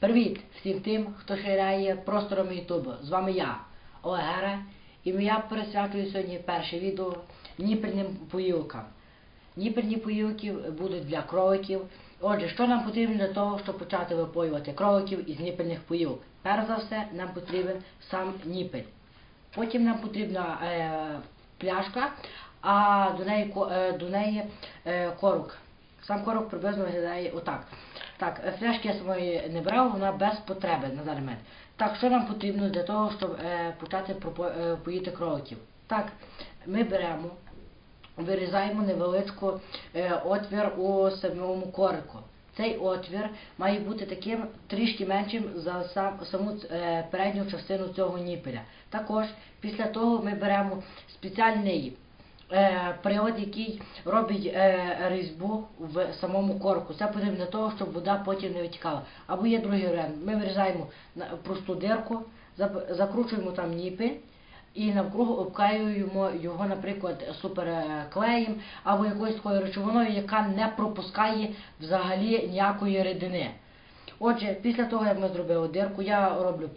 Привіт всім тим, хто ширяє простором Ютубу. З вами я, Олегера, і я присвячую сьогодні перше відео ніпельним поїлкам. Ніпельні поїлки будуть для кроликів. Отже, що нам потрібно для того, щоб почати випоювати кроликів із ніпельних поїлок? Перш за все, нам потрібен сам ніпель. Потім нам потрібна е, пляшка, а до неї, е, до неї е, корок. Сам корок приблизно виглядає отак. Так, е, фляшки я самої не брав, вона без потреби на даний момент. Так, що нам потрібно для того, щоб е, почати пропо- е, поїти кроликів? Так, ми беремо, вирізаємо невеличку е, отвір у самому корику. Цей отвір має бути таким трішки меншим за сам, саму е, передню частину цього ніпеля. Також після того ми беремо спеціальний прилад, який робить е, різьбу в самому корку. Це потрібно для того, щоб вода потім не витікала. Або є другий варіант. Ми вирізаємо просту дирку, закручуємо там ніпель і навкруги обклеюємо його, наприклад, суперклеєм або якоюсь такою речовиною, яка не пропускає взагалі ніякої рідини. Отже, після того, як ми зробили дирку, я роблю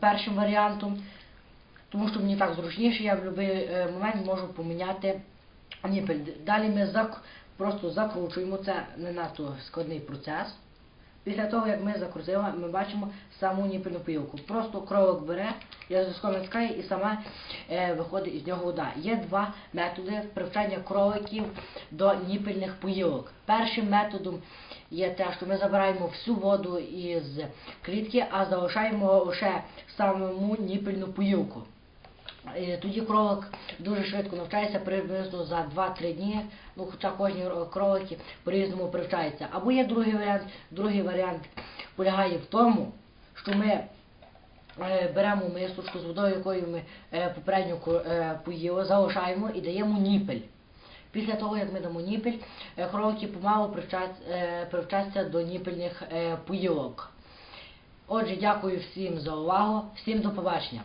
першим варіантом, тому що мені так зручніше, я в будь-який момент можу поміняти ніпель. Далі ми зак... просто закручуємо, це не надто складний процес. Після того, як ми закрутили, ми бачимо саму ніпельну пилку. Просто кролик бере, я язичком натискає і сама е, виходить із нього вода. Є два методи привчання кроликів до ніпельних поїлок. Першим методом є те, що ми забираємо всю воду із клітки, а залишаємо лише саму ніпельну поїлку. Е, Тоді кролик дуже швидко навчається приблизно за 2-3 дні. Ну, хоча кожні ро- кролики по-різному привчаються. Або є другий варіант. Другий варіант полягає в тому, що ми е, беремо мисочку з водою, якою ми е, попередньо поїли, залишаємо і даємо ніпель. Після того, як ми дамо ніпель, кролики помалу привчаться до ніпельних поїлок. Отже, дякую всім за увагу, всім до побачення.